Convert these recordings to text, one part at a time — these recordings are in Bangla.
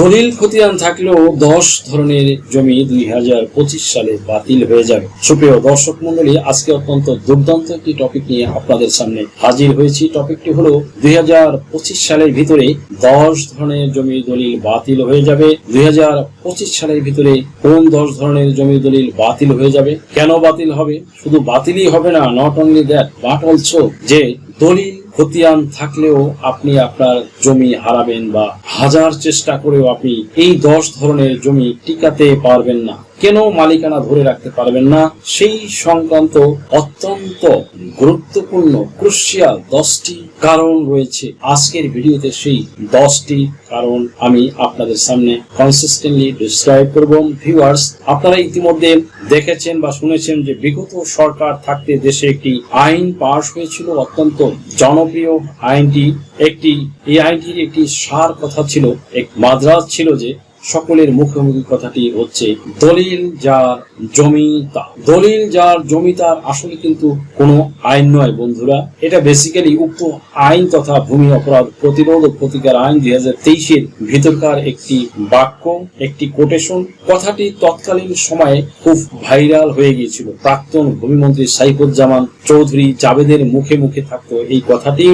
দলিল খতিয়ান থাকলেও দশ ধরনের জমি দুই হাজার পঁচিশ সালে বাতিল হয়ে যাবে। সুপ্রিয় দর্শক মন্ডলী আজকে অত্যন্ত দুর্দান্ত একটি টপিক নিয়ে আপনাদের সামনে হাজির হয়েছি। টপিকটি হলো দুই হাজার পঁচিশ সালের ভিতরে দশ ধরনের জমি দলিল বাতিল হয়ে যাবে। দুই হাজার পঁচিশ সালের ভিতরে কোন দশ ধরনের জমি দলিল বাতিল হয়ে যাবে? কেন বাতিল হবে? শুধু বাতিলই হবে না not only that but also যে দলিল, খতিয়ান থাকলেও আপনি আপনার জমি হারাবেন বা হাজার চেষ্টা করেও আপনি এই দশ ধরনের জমি টিকাতে পারবেন না। কেন মালিকানা ধরে রাখতে পারবেন না? সেই সংক্রান্ত অত্যন্ত গুরুত্বপূর্ণ ক্রুশিয়াল দশটি কারণ রয়েছে। আজকের ভিডিওতে সেই দশটি কারণ আমি আপনাদের সামনে কনসিস্টেন্টলি ডিসক্রাইব করব। ভিউয়ার্স আপনারা ইতিমধ্যে দেখেছেন বা শুনেছেন যে বিগত সরকার থাকতে দেশে একটি আইন পাশ হয়েছিল, অত্যন্ত জনপ্রিয় আইনটি। একটি, এই আইনটির একটি সার কথা ছিল, এক মাদ্রাজ ছিল যে সকলের মুখোমুখি কথাটি হচ্ছে, দলিল যার জমি দলিল যার জমি তার আসলে কিন্তু কোনো আইন নয় বন্ধুরা। এটা বেসিক্যালি উক্ত আইন তথা ভূমি অপরাধ প্রতিরোধ ও প্রতিকার আইন দুই হাজার তেইশের ভিতরকার একটি বাক্য, একটি কোটেশন কথাটি তৎকালীন সময়ে খুব ভাইরাল হয়ে গিয়েছিল। প্রাক্তন ভূমিমন্ত্রী সাইফুজ্জামান চৌধুরী জাবেদের মুখে মুখে থাকতো এই কথাটি।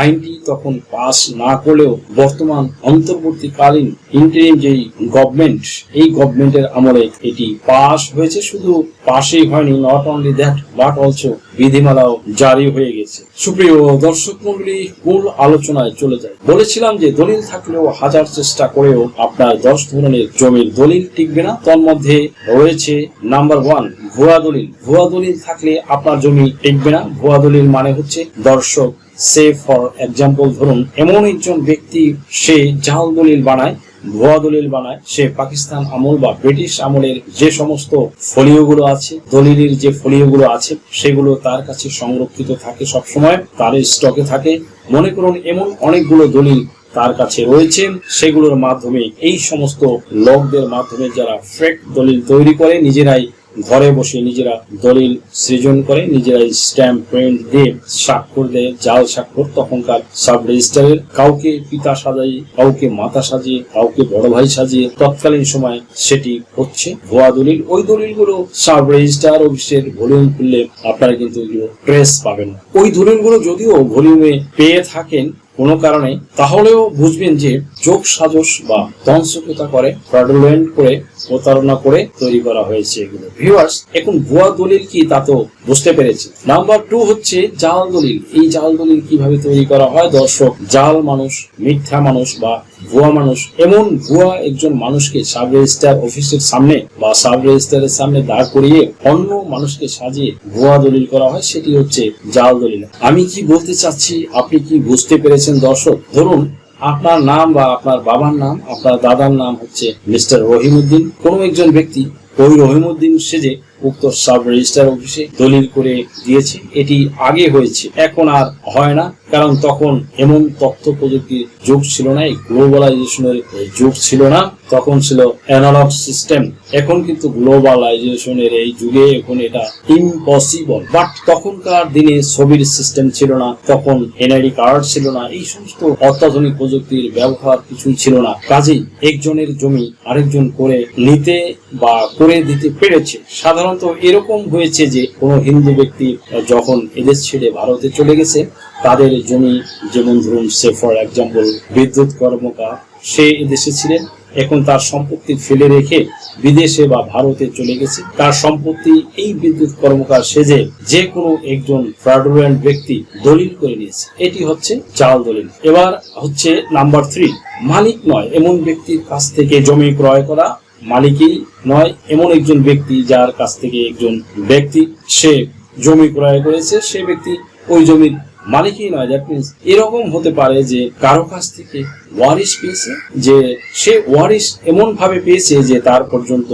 আইনটি তখন পাস না করলেও বর্তমান অন্তর্বর্তীকালীন ইন্টারিম যেই গভর্নমেন্ট এই গভর্নমেন্টের আমলে এটি পাস হয়েছে। শুধু পাশেই হয়নি not only that but also বিধিমালাও জারি হয়ে গেছে। সুপ্রিয় দর্শক মন্ডলী মূল আলোচনায় চলে যায় বলেছিলাম যে দলিল থাকলেও হাজার চেষ্টা করেও আপনার দশ ধরনের জমির দলিল টিকবে না। তন্মধ্যে রয়েছে নাম্বার ওয়ান ভুয়া দলিল। ভুয়া দলিল থাকলে আপনার জমি টিকবে না। ভুয়া দলিল মানে হচ্ছে দর্শক সে ফর এক্সাম্পল ধরুন, এমন একজন ব্যক্তি, সে জাল দলিল বানায় ভুয়া দলিল বানায়, সে পাকিস্তান আমল বা ব্রিটিশ আমলের যে সমস্ত ফলিওগুলো আছে, দলিলের যে ফলিওগুলো আছে, সেগুলো তার কাছে সংরক্ষিত থাকে সবসময় তার স্টকে থাকে। মনে করুন, এমন অনেকগুলো দলিল তার কাছে রয়েছে, সেগুলোর মাধ্যমে এই সমস্ত লোকদের মাধ্যমে যারা ফেক দলিল তৈরি করে, নিজেরাই ঘরে বসে নিজেরা দলিল সৃজন করে, নিজেরা স্ট্যাম্প প্রিন্ট দিয়ে স্বাক্ষর দেয়, জাল স্বাক্ষর তখনকার সাব রেজিস্টারের কাউকে পিতা সাজাই কাউকে মাতা সাজিয়ে, কাউকে বড় ভাই সাজিয়ে তৎকালীন সময় সেটি হচ্ছে ভুয়া দলিল ওই দলিলগুলো সাব রেজিস্টার অফিসের ভলিউম খুললে আপনারা কিন্তু এগুলো ট্রেস পাবেন। ওই দলিলগুলো যদিও ভলিউমে পেয়ে থাকেন কোনো কারণে, তাহলেও বুঝবেন যে যোগ সাজস বা ধ্বংসকতা করে ফ্রডুলেন্ট করে প্রতারণা করে তৈরি করা হয়েছে এগুলো। ভিউয়ার্স এখন ভুয়া দলিল কি তা তো বুঝতে পেরেছি নাম্বার টু হচ্ছে জাল দলিল। এই জাল দলিল কীভাবে তৈরি করা হয়? দর্শক, জাল মানুষ, মিথ্যা মানুষ বা ভুয়া মানুষ, এমন ভুয়া একজন মানুষকে সাব রেজিস্টার অফিসের সামনে বা সাব রেজিস্টারের সামনে দাঁড় করিয়ে অন্য মানুষকে সাজিয়ে ভুয়া দলিল করা হয়, সেটি হচ্ছে জাল দলিল। আমি কি বলতে চাচ্ছি? আপনি কি বুঝতে পেরেছেন দর্শক? ধরুন, আপনার নাম বা আপনার বাবার নাম, আপনার দাদার নাম হচ্ছে মিস্টার রহিমউদ্দিন। কোনো একজন ব্যক্তি ওই রহিমউদ্দিন সেজে উক্ত সাব রেজিস্টার অফিসে দলিল করে দিয়েছে। এটি আগে হয়েছে, এখন আর হয় না, কারণ তখন এমন তথ্য প্রযুক্তির যুগ ছিল না, এই গ্লোবালাইজেশনের যুগ ছিল না, তখন ছিল অ্যানালগ সিস্টেম। এখন কিন্তু গ্লোবালাইজেশনের এই যুগে এখন এটা ইম্পসিবল বাট তখনকার দিনে ছবির সিস্টেম ছিল না, তখন এনআইডি কার্ড ছিল না, এই সমস্ত অত্যাধুনিক প্রযুক্তির ব্যবহার কিছুই ছিল না। কাজেই একজনের জমি আরেকজন করে নিতে বা করে দিতে পেরেছে। সাধারণত এরকম হয়েছে যে কোনো হিন্দু ব্যক্তি যখন এদেশ ছেড়ে ভারতে চলে গেছে, তাদের জমি, যেমন ধরুন, সে ফর এক্সাম্পল বিদ্যুৎ কর্মকার, সে এদেশে ছিলেন, এখন তার সম্পত্তি ফেলে রেখে বিদেশে বা ভারতে চলে গেছে। তার সম্পত্তি, এই বিদ্যুৎ কর্মকার সেজে যে কোনো একজন ফ্রডুলেন্ট ব্যক্তি দলিল করে নিয়েছে। এটি হচ্ছে জাল দলিল। এবার হচ্ছে নাম্বার থ্রি মালিক নয়, এমন ব্যক্তির কাছ থেকে জমি ক্রয় করা মালিকই নয়, এমন একজন ব্যক্তি যার কাছ থেকে একজন ব্যক্তি সে জমি ক্রয় করেছে, সে ব্যক্তি ওই জমির মালিকই নয়। দ্যাট মিনস এরকম হতে পারে যে কারও কাছ থেকে ওয়ারিশ পেয়েছে, যে সে ওয়ারিশ এমন ভাবে পেয়েছে যে তার পর্যন্ত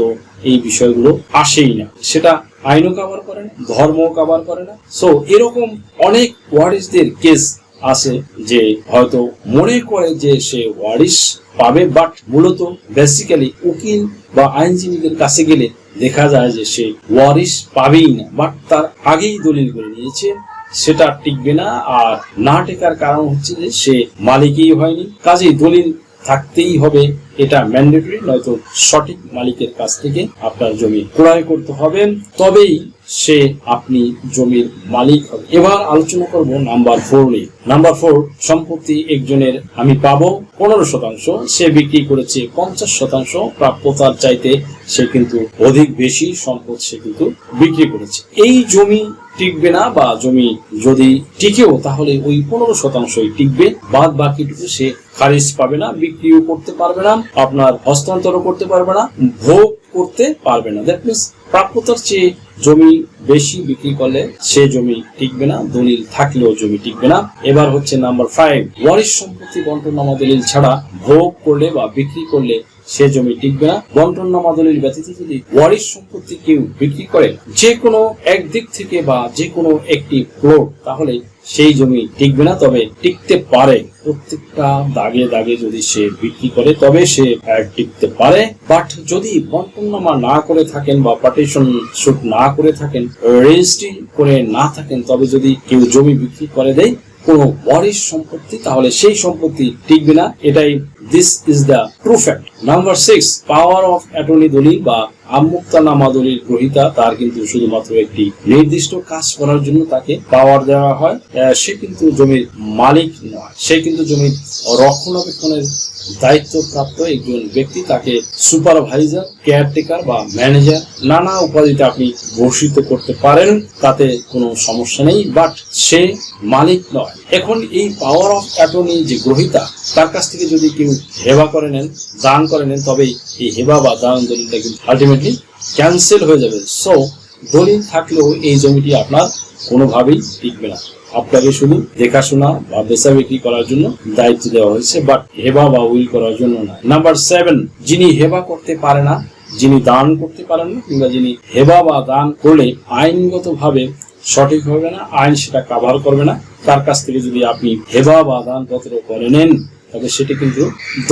এই বিষয়গুলো আসেই না। সেটা আইনও কাভার করে না, ধর্মও কাভার করে না। সো এরকম অনেক ওয়ারিশদের কেস আছে যে হয়তো মনে করে যে সে ওয়ারিশ পাবে বাট মূলত বেসিক্যালি উকিল বা আইনজীবীদের কাছে গেলে দেখা যায় যে সে ওয়ারিশ পাবেই না। বাট তার আগেই দলিল করে নিয়েছে, সেটা টিকবে না। আর না টেকার কারণ হচ্ছে যে সে মালিকই হয়নি। কাজেই দলিল থাকতেই হবে, এটা ম্যান্ডেটরি নয়তো সঠিক মালিকের কাছ থেকে আপনার জমি ক্রয় করতে হবে। তবেই সে আপনি জমির মালিক হবে। এবার আলোচনা করব নাম্বার ফোর নিয়ে। নাম্বার ফোর সম্পত্তি একজনের আমি পাবো পনেরো শতাংশ, সে বিক্রি করেছে পঞ্চাশ শতাংশ প্রাপ্যতার চাইতে সে কিন্তু অধিক বেশি সম্পদ সে কিন্তু বিক্রি করেছে। এই জমি টিকবে না বা জমি যদি টিকেও, তাহলে ওই পনেরো শতাংশই টিকবে। বাদ বাকিটুকু সে খারিজ পাবে না, বিক্রিও করতে পারবে না, আপনার হস্তান্তরও করতে পারবে না, ভোগ করতে পারবে না। দ্যাট মিনস প্রাপ্যতার চেয়ে জমি বেশি বিক্রি করলে সে জমি টিকবে না, দলিল থাকলেও জমি টিকবে না। এবার হচ্ছে নাম্বার ফাইভ ওয়ারিশ সম্পত্তি বন্টনামা দলিল ছাড়া ভোগ করলে বা বিক্রি করলে সে জমি টিকবে না। বন্টনামা দলিল ব্যতীত যদি ওয়ারিশ সম্পত্তি কেউ বিক্রি করে যে কোনো একদিক থেকে বা যে কোনো একটি প্লট, তাহলে সেই জমি টিকবে না, তবে টিকতে পারে। প্রত্যেকটা দাগে দাগে যদি সে বিক্রি করে, তবে সে টিকতে পারে। বাট যদি বন্টনামা না করে থাকেন বা পার্টিশন শুট না করে থাকেন, রেজিস্ট্রি করে না থাকেন, তবে যদি কেউ জমি বিক্রি করে দেয়, কোনো ওয়ারিশ সম্পত্তি, তাহলে সেই সম্পত্তি টিকবে না। এটাই this is the true fact number six power of attorney দলিল বা আমুক্তানামা দলিল গ্রহিতা, তার কিন্তু শুধুমাত্র একটি নির্দিষ্ট কাজ করার জন্য তাকে পাওয়ার দেওয়া হয়। সে কিন্তু জমির মালিক নয়। সে কিন্তু জমির রক্ষণাবেক্ষণের দায়িত্বপ্রাপ্ত একজন ব্যক্তি, তাকে সুপারভাইজার কেয়ারটেকার বা ম্যানেজার নানা উপাধিতে আপনি ঘোষিত করতে পারেন, তাতে কোনো সমস্যা নেই। বাট সে মালিক নয়। এখন এই পাওয়ার অফ অ্যাটর্নি যে গ্রহিতা, তার কাছ থেকে যদি কেউ হেবা করে নেন, দান করে নেন তবেই এই হেবা বা দান দলিলটা কিন্তু আলটিমেটলি ক্যান্সেল হয়ে যাবে। সো দলিল থাকলেও এই জমিটি আপনার কোনোভাবেই টিকবে না। আপনাকে শুধু দেখাশোনা বা বেচা বিক্রি করার জন্য দায়িত্ব দেওয়া হয়েছে বাট হেবা বা উইল করার জন্য না। নাম্বার সেভেন যিনি হেবা করতে পারে না, যিনি দান করতে পারেন না, কিংবা যিনি হেবা বা দান করলে আইনগত ভাবে সঠিক হবে না, আইন সেটা কাভার করবে না তার কাছ থেকে যদি আপনি হেবা বা দান পত্র করে নেন তবে সেটি কিন্তু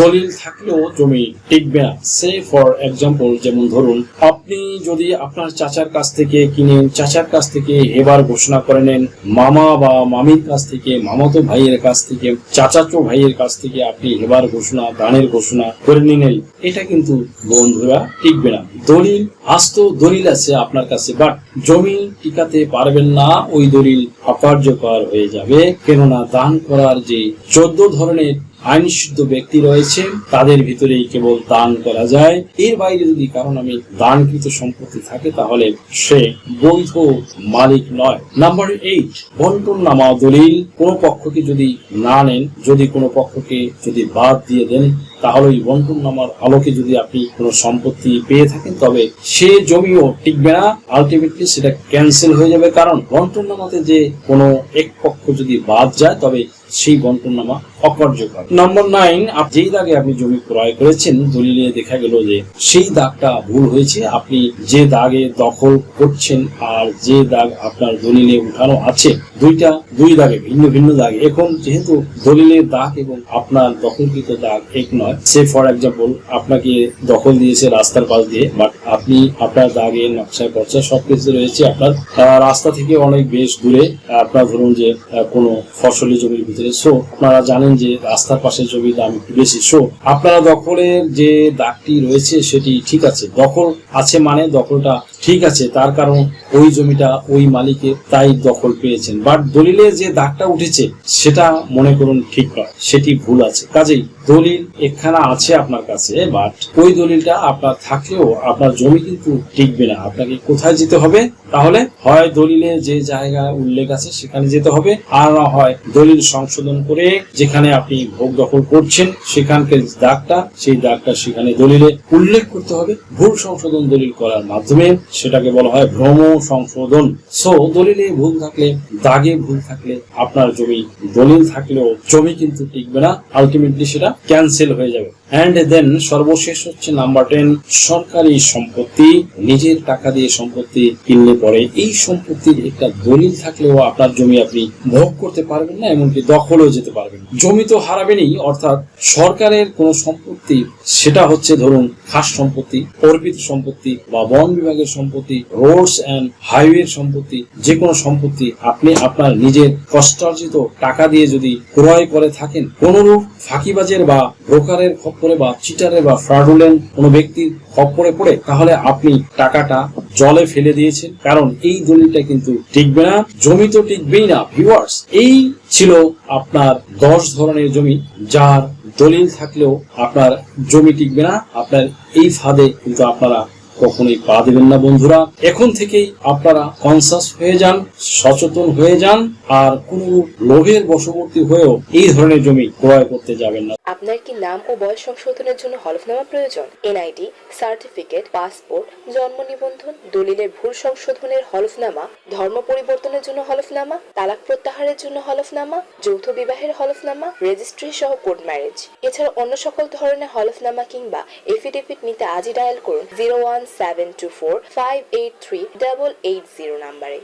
দলিল থাকলেও জমি টিকবে না। সে ফর এক্সাম্পল যেমন ধরুন, আপনি যদি আপনার চাচার কাছ থেকে কিনেন চাচার কাছ থেকে হেবার ঘোষণা করে নেন, মামা বা মামির কাছ থেকে, মামাতো ভাইয়ের কাছ থেকে, চাচাতো ভাইয়ের কাছ থেকে আপনি হেবার ঘোষণা, দানের ঘোষণা করে নিলেন, এটা কিন্তু বন্ধুরা টিকবে না। দলিল আজ তো দলিল আছে আপনার কাছে বাট জমি টিকাতে পারবেন না, ওই দলিল অকার্যকর হয়ে যাবে। কেননা দান করার যে চোদ্দ ধরনের আইনসিদ্ধ ব্যক্তি রয়েছে, তাদের ভিতরেই কেবল দান করা যায়। এর বাইরে যদি কারণ আমি দানকৃত সম্পত্তি থাকে, তাহলে সে বৈধ মালিক নয়। নাম্বার এইট বন্টন নামা দলিল। কোনো পক্ষকে যদি না নেন, যদি কোনো পক্ষকে যদি বাদ দিয়ে দেন, তাহলে ওই বন্টন নামার আলোকে যদি আপনি কোনো সম্পত্তি পেয়ে থাকেন, তবে সে জমিও টিকবে না। আলটিমেটলি সেটা ক্যান্সেল হয়ে যাবে। কারণ বন্টন নামাতে যে কোনো এক পক্ষ যদি বাদ যায়, তবে সেই বন্টনামা অকার্যকর। নম্বর নাইন যেই দাগে আপনি জমি ক্রয় করেছেন, দলিলে দেখা গেল যে সেই দাগটা ভুল হয়েছে, আপনি যে দাগে দখল করছেন আর যে দাগ আপনার দলিলে উঠানো আছে, দুইটা, দুই দাগে, ভিন্ন ভিন্ন দাগ। এখন যেহেতু দলিলের দাগ এবং আপনার দখলকৃত দাগ এক নয়, সে ফর এক্সাম্পল আপনাকে দখল দিয়েছে রাস্তার পাশ দিয়ে বাট আপনি আপনার দাগে নকশায় পর্চা সবকিছু রয়েছে, আপনার রাস্তা থেকে অনেক বেশ দূরে আপনার ধরুন যে কোনো ফসলি জমির ভিতরে সো আপনারা জানেন যে রাস্তার পাশে জমির দাম একটু বেশি। সো আপনারা দখলের যে দাগটি রয়েছে সেটি ঠিক আছে। দখল আছে মানে দখলটা ঠিক আছে। তার কারণ ওই জমিটা ওই মালিকের তাই দখল পেয়েছেন। বাট দলিলে যে দাগটা উঠেছে, সেটা মনে করুন ঠিক নয়। সেটি ভুল আছে। কাজেই দলিল একখানা আছে আপনার কাছে বাট ওই দলিলটা আপনার থাকলেও আপনার জমি কিন্তু টিকবে না। আপনাকে কোথায় যেতে হবে? তাহলে হয় দলিলে যে জায়গা উল্লেখ আছে সেখানে যেতে হবে, আর না হয় দলিল সংশোধন করে যেখানে আপনি ভোগ দখল করছেন সেখানকার দাগটা সেই দাগটা সেখানে দলিলে উল্লেখ করতে হবে। ভুল সংশোধন দলিল করার মাধ্যমে সেটাকে বলা হয় ভ্রম সংশোধন। সো দলিলে ভুল থাকলে, দাগে ভুল থাকলে আপনার জমি দলিল থাকলেও জমি কিন্তু টিকবে না। আলটিমেটলি সেটা ক্যান্সেল হয়ে যাবে। অ্যান্ড দেন সর্বশেষ হচ্ছে নাম্বার টেন সরকারি সম্পত্তি, নিজের টাকা দিয়ে সম্পত্তি কিনলে পরে এই সম্পত্তির একটা দলিল থাকলেও আপনার জমি আপনি ভোগ করতে পারবেন না, এমনকি দখলেও যেতে পারবেন জমি তো হারাবেনই, অর্থাৎ সরকারের কোনো সম্পত্তি, সেটা হচ্ছে ধরুন খাস সম্পত্তি, অর্পিত সম্পত্তি বা বন বিভাগের সম্পত্তি, রোডস অ্যান্ড হাইওয়ে সম্পত্তি, যে কোনো সম্পত্তি আপনি আপনার নিজের কষ্টার্জিত টাকা দিয়ে যদি ক্রয় করে থাকেন, কোনরূপ ফাঁকিবাজের বা ব্রোকারের খপ্পরে বা চিটারে বা ফ্রাডুলেন্ট কোনো ব্যক্তির খপ্পরে পড়ে, তাহলে আপনি টাকাটা জলে ফেলে দিয়েছেন। কারণ এই দলিলটা কিন্তু টিকবে না, জমি তো টিকবেই না ভিউয়ার্স এই ছিল আপনার দশ ধরনের জমি, যার দলিল থাকলেও আপনার জমি টিকবে না। আপনার এই ফাঁদে কিন্তু আপনারা কখনোই পা দেবেন না, বন্ধুরা। এখন থেকেই আপনারা কনসাস হয়ে যান, সচেতন হয়ে যান, আর কোনো লোভের বশবর্তী হয়েও এই ধরনের জমি ক্রয় করতে যাবেন না। আপনার কি নাম ও বয়স সংশোধনের জন্য হলফনামা প্রয়োজন? এনআইডি, সার্টিফিকেট, পাসপোর্ট, জন্ম নিবন্ধন, দলিলের ভুল সংশোধনের হলফনামা, ধর্ম পরিবর্তনের জন্য হলফনামা, তালাক প্রত্যাহারের জন্য হলফনামা, যৌথ বিবাহের হলফনামা রেজিস্ট্রি সহ কোর্ট ম্যারেজ এছাড়া অন্য সকল ধরনের হলফনামা কিংবা এফিডেভিট নিতে আজই ডায়াল করুন। Zero one seven two four five eight three double eight zero নাম্বারে